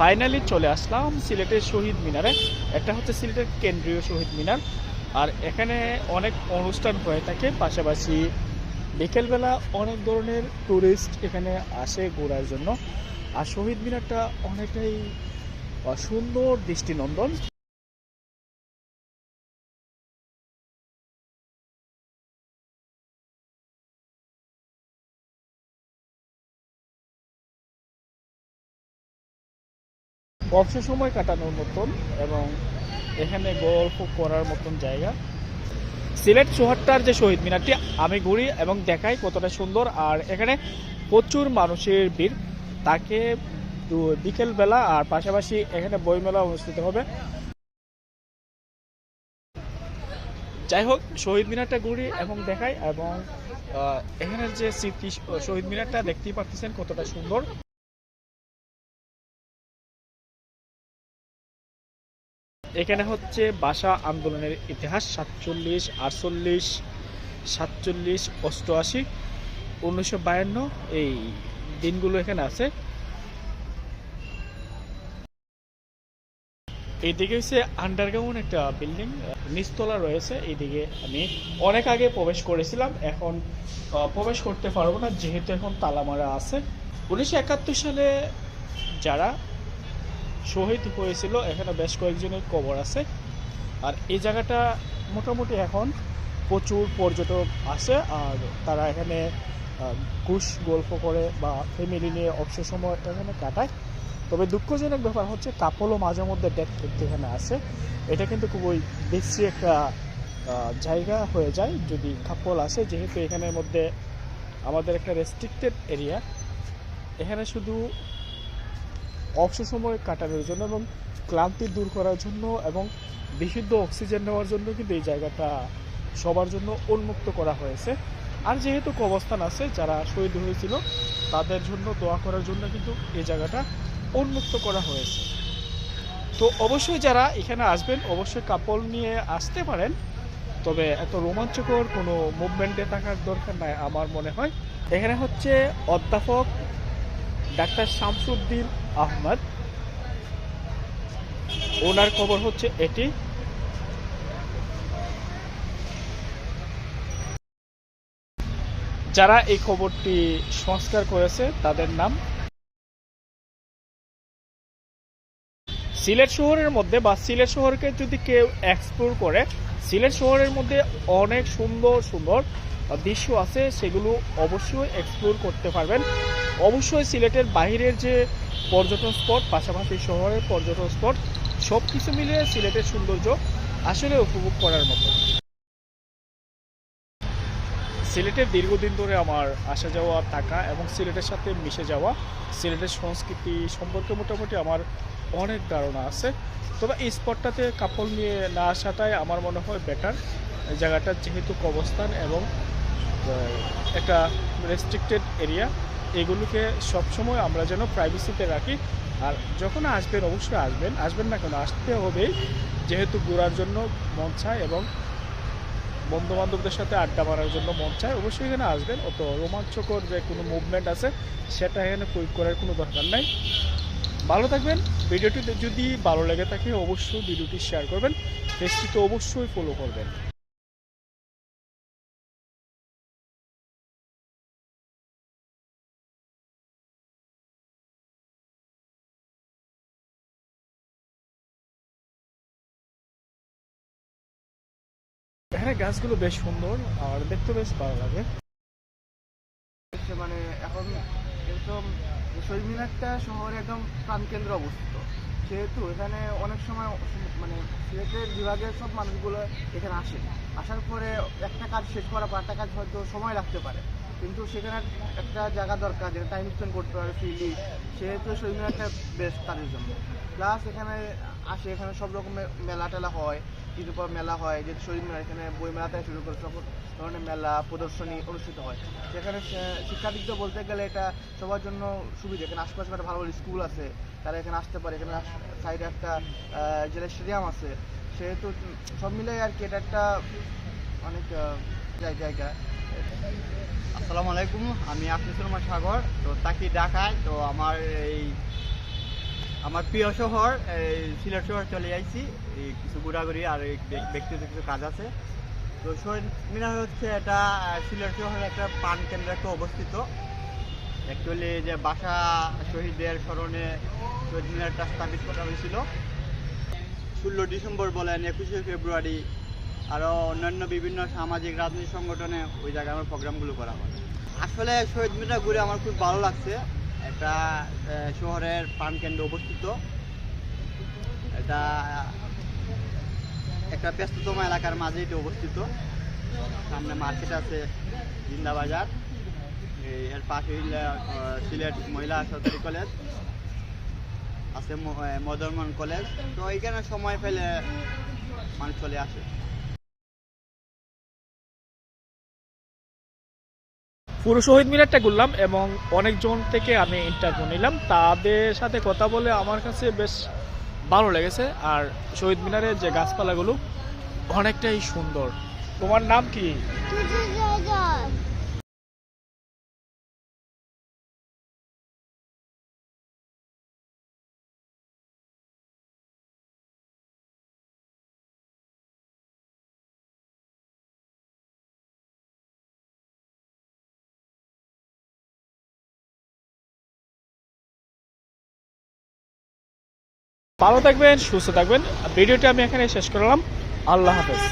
Finally চলে আসলাম সিলেটের শহীদ মিনারে। একটা হচ্ছে সিলেটের কেন্দ্রীয় শহীদ মিনার। আর এখানে অনেক অনুষ্ঠান হয়ে থাকে, পাশাপাশি বিকেলবেলা অনেক ধরনের ট্যুরিস্ট এখানে আসে ঘোরার জন্য। আর শহীদ মিনারটা অনেকটাই সুন্দর দৃষ্টিনন্দন। অবসর সময় কাটানোর মতন এবং এখানে গল্প করার মতন জায়গা। সিলেট চৌহাট্টার যে শহীদ মিনারটি, আমি ঘুরি এবং দেখাই কতটা সুন্দর। আর এখানে প্রচুর মানুষের ভিড়। তাকে বিকেলবেলা আর পাশাপাশি এখানে বইমেলা অনুষ্ঠিত হবে। যাই হোক, শহীদ মিনারটা ঘুরি এবং দেখাই এবং এখানের যে স্মৃতি, শহীদ মিনারটা দেখতেই পাচ্ছেন কতটা সুন্দর। এখানে হচ্ছে ভাষা আন্দোলনের ইতিহাস, সাতচল্লিশ, আটচল্লিশ, সাতচল্লিশ, অষ্টআশি, উনিশশো বায়ান্ন, এই দিনগুলো এখানে আছে। এইদিকে হচ্ছে আন্ডারগ্রাউন্ড একটা বিল্ডিং নিচতলা রয়েছে, এইদিকে আমি অনেক আগে প্রবেশ করেছিলাম, এখন প্রবেশ করতে পারব না, যেহেতু এখন তালামারা আছে। উনিশশো একাত্তর সালে যারা শহীদ হয়েছিল, এখানে বেশ কয়েকজনের কবর আছে। আর এই জায়গাটা মোটামুটি এখন প্রচুর পর্যটক আসে, আর তারা এখানে ঘুষ, গল্প করে বা ফ্যামিলি নিয়ে অবসর সময় এখানে কাটায়। তবে দুঃখজনক ব্যাপার হচ্ছে, কাপলও মাঝে মধ্যে ডেট করতে এখানে আসে। এটা কিন্তু খুবই বেশি একটা জায়গা হয়ে যায় যদি কাপল আসে, যেহেতু এখানের মধ্যে আমাদের একটা রেস্ট্রিক্টেড এরিয়া এখানে শুধু অবসর সময় কাটানোর জন্য এবং ক্লান্তি দূর করার জন্য এবং বিশুদ্ধ অক্সিজেন নেওয়ার জন্য কিন্তু এই জায়গাটা সবার জন্য উন্মুক্ত করা হয়েছে। আর যেহেতু কবস্থান আছে, যারা শহীদ হয়েছিল, তাদের জন্য দোয়া করার জন্য কিন্তু এই জায়গাটা উন্মুক্ত করা হয়েছে। তো অবশ্যই যারা এখানে আসবেন, অবশ্যই কাপল নিয়ে আসতে পারেন। তবে এত রোমাঞ্চকর কোনো মুভমেন্টে থাকার দরকার নাই আমার মনে হয়। এখানে হচ্ছে অধ্যাপক ডাক্তার শামসুদ্দিন আহমদ। ওনার খবর হচ্ছে এটি। যারা এই খবরটি সংস্কার করেছে, তাদের নাম সিলেট শহরের মধ্যে বা সিলেট শহরকে যদি কেউ এক্সপ্লোর করে, সিলেট শহরের মধ্যে অনেক সুন্দর সুন্দর দৃশ্য আছে, সেগুলো অবশ্যই এক্সপ্লোর করতে পারবেন। অবশ্যই সিলেটের বাইরের যে পর্যটন স্পট পাশাপাশি শহরের পর্যটন স্পট সব কিছু মিলিয়ে সিলেটের সৌন্দর্য আসলে উপভোগ করার মতো। সিলেটের দীর্ঘদিন ধরে আমার আসা যাওয়া, থাকা এবং সিলেটের সাথে মিশে যাওয়া, সিলেটের সংস্কৃতি সম্পর্কে মোটামুটি আমার অনেক ধারণা আছে। তবে এই স্পটটাতে কাপড় নিয়ে না আসাটাই আমার মনে হয় বেটার জায়গাটার যেহেতু কবস্থান এবং একটা রেস্ট্রিক্টেড এরিয়া এগুলোকে সবসময় আমরা যেন প্রাইভেসিতে রাখি। আর যখন আসবেন, অবশ্যই আসবেন। আসবেন না কেন? আসতে হবেই যেহেতু ঘোরার জন্য মন চায় এবং বন্ধু বান্ধবদের সাথে আড্ডা মারার জন্য মন চায়। অবশ্যই এখানে আসবেন। অত রোমাঞ্চকর যে কোনো মুভমেন্ট আছে, সেটা এখানে প্রয়োগ করার কোনো দরকার নাই। ভালো থাকবেন। ভিডিওটি যদি ভালো লেগে থাকে, অবশ্যই ভিডিওটি শেয়ার করবেন। পেজটিতে অবশ্যই ফলো করবেন। এখানে গাছগুলো বেশ সুন্দর আর দেখতে বেশ ভালো লাগে। মানে এখন একদম শহীদ মিনারটা শহরে একদম প্রাণকেন্দ্রে অবস্থিত। সেহেতু এখানে অনেক সময় মানে সিলেটের বিভাগের সব মানুষগুলো এখানে আসে। আসার পরে একটা কাজ শেষ করার পর একটা কাজ হয়তো সময় লাগতে পারে। কিন্তু সেখানে একটা জায়গা দরকার যেটা টাইম স্পেন্ড করতে পারে ফ্রিলি সেহেতু শহীদ মিনারটা বেস্ট তাদের জন্য। প্লাস এখানে আসে, এখানে সব রকমের মেলা টেলা হয়। কিছুর পর মেলা হয়, যে শহীদ মিনার, এখানে বই মেলা থেকে শুরু করে সব ধরনের মেলা, প্রদর্শনী অনুষ্ঠিত হয়। সেখানে শিক্ষাদিক বলতে গেলে এটা সবার জন্য সুবিধা। এখানে আশপাশে একটা ভালো ভালো স্কুল আছে, তারা এখানে আসতে পারে। এখানে সাইডে একটা জেলা স্টেডিয়াম আছে, সেহেতু সব মিলে আর কি এটা একটা অনেক জায়- জায়গা। আসসালামু আলাইকুম, আমি রহমান সাগর, তো তাকি ঢাকায় তো আমার এই আমার প্রিয় শহর সিলেট শহর চলে যাইছি। কিছু ঘোরাঘুরি আর ব্যক্তিগত কিছু কাজ আছে। তো শহীদ মিনার হচ্ছে এটা সিলেট শহরের একটা কেন্দ্রে একটা অবস্থিত। অ্যাকচুয়ালি যে বাসা শহীদদের স্মরণে শহীদ মিনারটা স্থাপিত করা হয়েছিল। ষোলো ডিসেম্বর বলেন একুশে ফেব্রুয়ারি আরও অন্যান্য বিভিন্ন সামাজিক রাজনৈতিক সংগঠনে ওই জায়গায় আমার প্রোগ্রামগুলো করা হয়। আসলে শহীদ মিনার ঘুরে আমার খুব ভালো লাগছে। আহ, শহরের প্রাণকেন্দ্রে অবস্থিত। এটা একটা ব্যস্ততম এলাকার মাঝে এটা অবস্থিত। সামনে মার্কেট আছে জিন্দাবাজার এই এর পাশে সিলেট মহিলা সরকারি কলেজ। আছে মদনমোহন কলেজ। তো এইখানে সময় পেলে মানুষ চলে আসে। পুরো শহীদ মিনারটা ঘুরলাম এবং অনেকজন থেকে আমি ইন্টারভিউ নিলাম। তাদের সাথে কথা বলে আমার কাছে বেশ ভালো লেগেছে। আর শহীদ মিনারের যে গাছপালাগুলো অনেকটাই সুন্দর। তোমার নাম কি? ভালো থাকবেন সুস্থ থাকবেন। ভিডিওটা আমি এখানে শেষ করলাম। আল্লাহ হাফেজ।